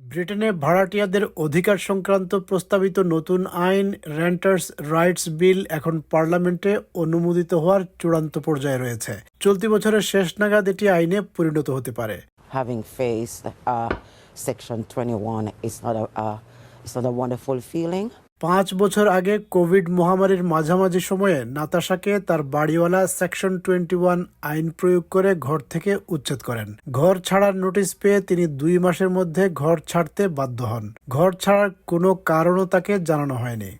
ব্রিটেনে ভাড়াটিয়াদের অধিকার সংক্রান্ত প্রস্তাবিত নতুন আইন রেন্টার্স রাইটস বিল এখন পার্লামেন্টে অনুমোদিত হওয়ার চূড়ান্ত পর্যায়ে রয়েছে চলতি বছরের শেষ নাগাদ এটি আইনে পরিণত হতে পারে having faced uh, Section 21 is not a uh, it's not. পাঁচ বছর আগে কোভিড মহামারীর মাঝামাঝি সময়ে নাতাশাকে তার বাড়িওয়ালা সেকশন টোয়েন্টি ওয়ান আইন প্রয়োগ করে ঘর থেকে উচ্ছেদ করেন ঘর ছাড়ার নোটিশ পেয়ে তিনি দুই মাসের মধ্যে ঘর ছাড়তে বাধ্য হন ঘর ছাড়ার কোনো কারণও তাকে জানানো হয়নি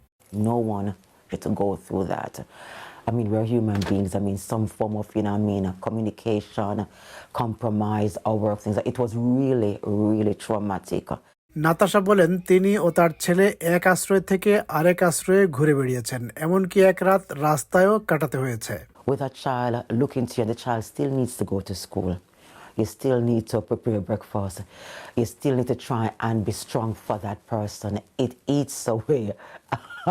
I mean, we're human beings. I mean, some form of, you know, I mean, communication, compromise, our work, things. It was really, really. Natasha বলেন তিনি ও তার ছেলে এক আশ্রয় থেকে আরেক আশ্রয়ে ঘুরে বেড়িয়েছেন এমনকি এক রাত রাস্তায়ও কাটাতে হয়েছে With a child looking to you, the child still needs to go to school. You still need to prepare breakfast. You still need to try and be strong for that person. It eats away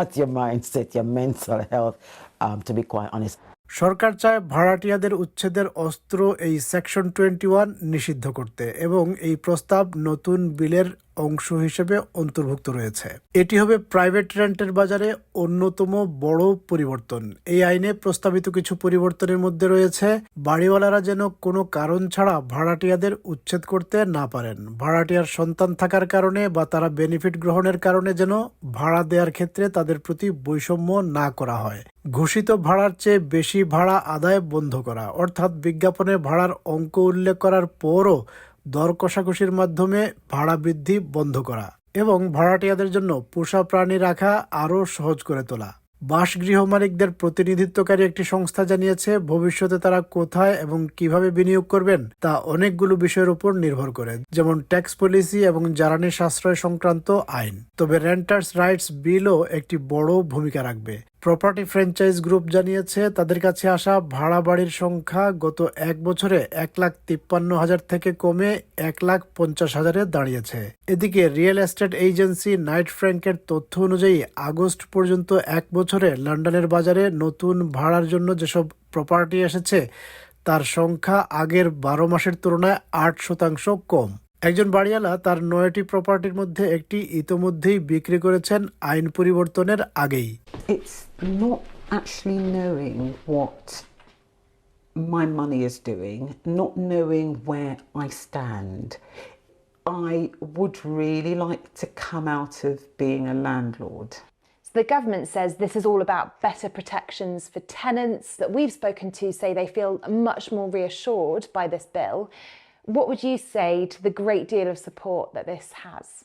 at your mindset, your mental health, um, to be quite honest. সরকার চায় ভাড়াটিয়াদের উচ্ছেদের অস্ত্র এই section twenty one নিষিদ্ধ করতে এবং এই প্রস্তাব নতুন বিলের অংশ হিসেবে অন্তর্ভুক্ত রয়েছে। এটি হবে প্রাইভেট রেন্টের বাজারে অন্যতম বড় পরিবর্তন। এই আইনে প্রস্তাবিত কিছু পরিবর্তনের মধ্যে রয়েছে, বাড়িওয়ালারা যেন কোনো কারণ ছাড়া ভাড়াটিয়াদের উচ্ছেদ করতে না পারেন। ভাড়াটিয়ার সন্তান থাকার কারণে বা তারা বেনিফিট গ্রহণের কারণে যেন ভাড়া দেওয়ার ক্ষেত্রে তাদের প্রতি বৈষম্য না করা হয়। ঘোষিত ভাড়ার চেয়ে বেশি ভাড়া আদায় বন্ধ করা, অর্থাৎ বিজ্ঞাপনে ভাড়ার অঙ্ক উল্লেখ করার পরও দর কষাকষির মাধ্যমে ভাড়া বৃদ্ধি বন্ধ করা এবং ভাড়াটিয়াদের জন্য পোষা প্রাণী রাখা আরও সহজ করে তোলা। বাসগৃহ মালিকদের প্রতিনিধিত্বকারী একটি সংস্থা জানিয়েছে, ভবিষ্যতে তারা কোথায় এবং কীভাবে বিনিয়োগ করবেন তা অনেকগুলো বিষয়ের উপর নির্ভর করে, যেমন ট্যাক্স পলিসি এবং জ্বালানি সাশ্রয় সংক্রান্ত আইন। তবে রেন্টার্স রাইটস বিলও একটি বড় ভূমিকা রাখবে। প্রপার্টি ফ্র্যাঞ্চাইজ গ্রুপ জানিয়েছে, তাদের কাছে আসা ভাড়া বাড়ির সংখ্যা গত এক বছরে এক লাখ তিপ্পান্ন হাজার থেকে কমে এক লাখ পঞ্চাশ হাজারে দাঁড়িয়েছে। এদিকে রিয়েল এস্টেট এজেন্সি নাইট ফ্র্যাঙ্কের তথ্য অনুযায়ী আগস্ট পর্যন্ত এক বছরে লন্ডনের বাজারে নতুন ভাড়ার জন্য যেসব প্রপার্টি এসেছে, তার সংখ্যা আগের বারো মাসের তুলনায় আট শতাংশ কম। একজন বাড়িওয়ালা তার নয়টি প্রপার্টির মধ্যে একটি ইতোমধ্যেই বিক্রি করেছেন আইন পরিবর্তনের আগেই। It's not actually knowing what my money is doing, not knowing where I stand. I would really like to come out of being a landlord. So the government says this is all about better protections for tenants that we've spoken to say they feel much more reassured by this bill. What would you say to the great deal of support that this has?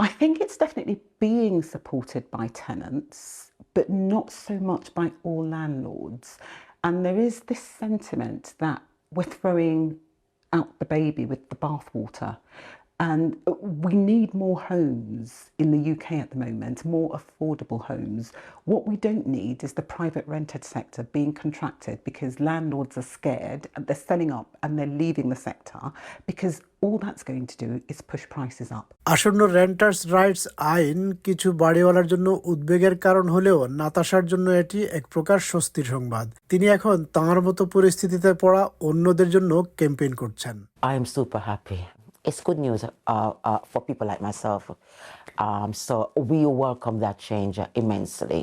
I think it's definitely being supported by tenants, but not so much by all landlords. And there is this sentiment that we're throwing out the baby with the bathwater. And we need more homes in the UK at the moment, more affordable homes. What we don't need is the private rented sector being contracted because landlords are scared and they're selling up and they're leaving the sector because all that's going to do is push prices up. আসন্ন renters rights আইন কিছু বাড়িওয়ালার জন্য উদ্বেগের কারণ হলেও নাতাশার জন্য এটি এক প্রকার স্বস্তির সংবাদ। তিনি এখন তাঁর মতো পরিস্থিতিতে পড়া অন্যদের জন্য ক্যাম্পেইন করছেন। I am super happy it's good news for people like myself so we welcome that change immensely